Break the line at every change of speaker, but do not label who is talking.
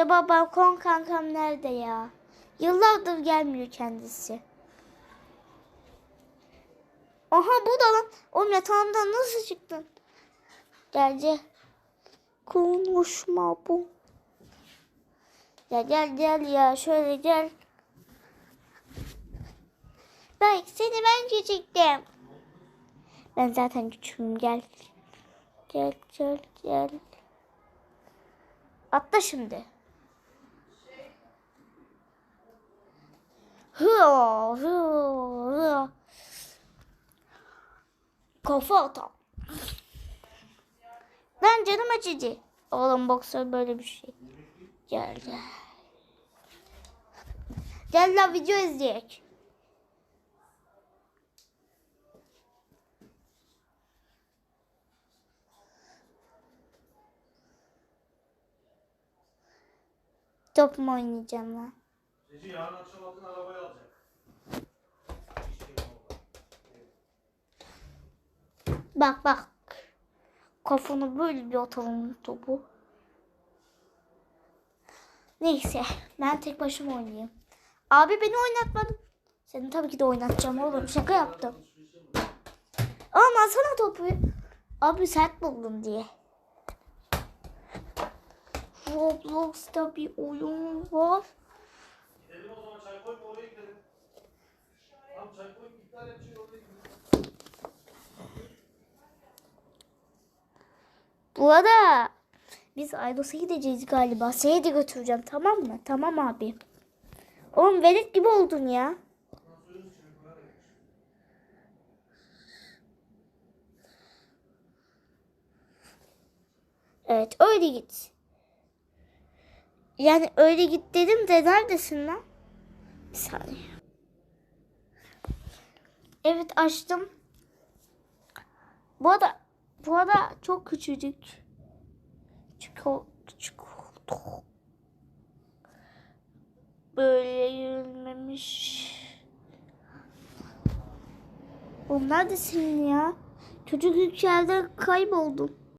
Acaba balkon kankam nerede ya? Yıllardır gelmiyor kendisi. Aha bu da lan. Oğlum yatağımdan nasıl çıktın? Gel. Konuşma bu. Ya gel gel ya şöyle gel. Bak seni ben küçüktüm. Ben zaten küçüğüm gel. Gel gel gel. Atla şimdi. Hıa, hıa, hıa. Kafa atam. Ben canım acıcı. Oğlum boksör böyle bir şey. Gel gel. Gel la video izleyek. Top mu oynayacağım lan?
Gece yarın akşam altın arabayı alacak.
Bak bak. Kafanı böyle bir atalım topu. Neyse ben tek başıma oynayayım. Abi beni oynatmadın. Seni tabii ki de oynatacağım oğlum. Şaka yaptım. Ama alsana topu. Abi sert buldum diye. Roblox'ta bir oyun var. Bu arada biz Aydos'a gideceğiz galiba. Seni de götüreceğim tamam mı? Tamam abi. Oğlum velet gibi oldun ya. Evet öyle git. Yani öyle git dedim de neredesin lan? Bir saniye. Evet açtım. Bu arada bu arada çok küçücük. Çünkü o küçük. Böyle yürünmemiş. Oğlum neredesin ya? Çocuk yerde kayboldum.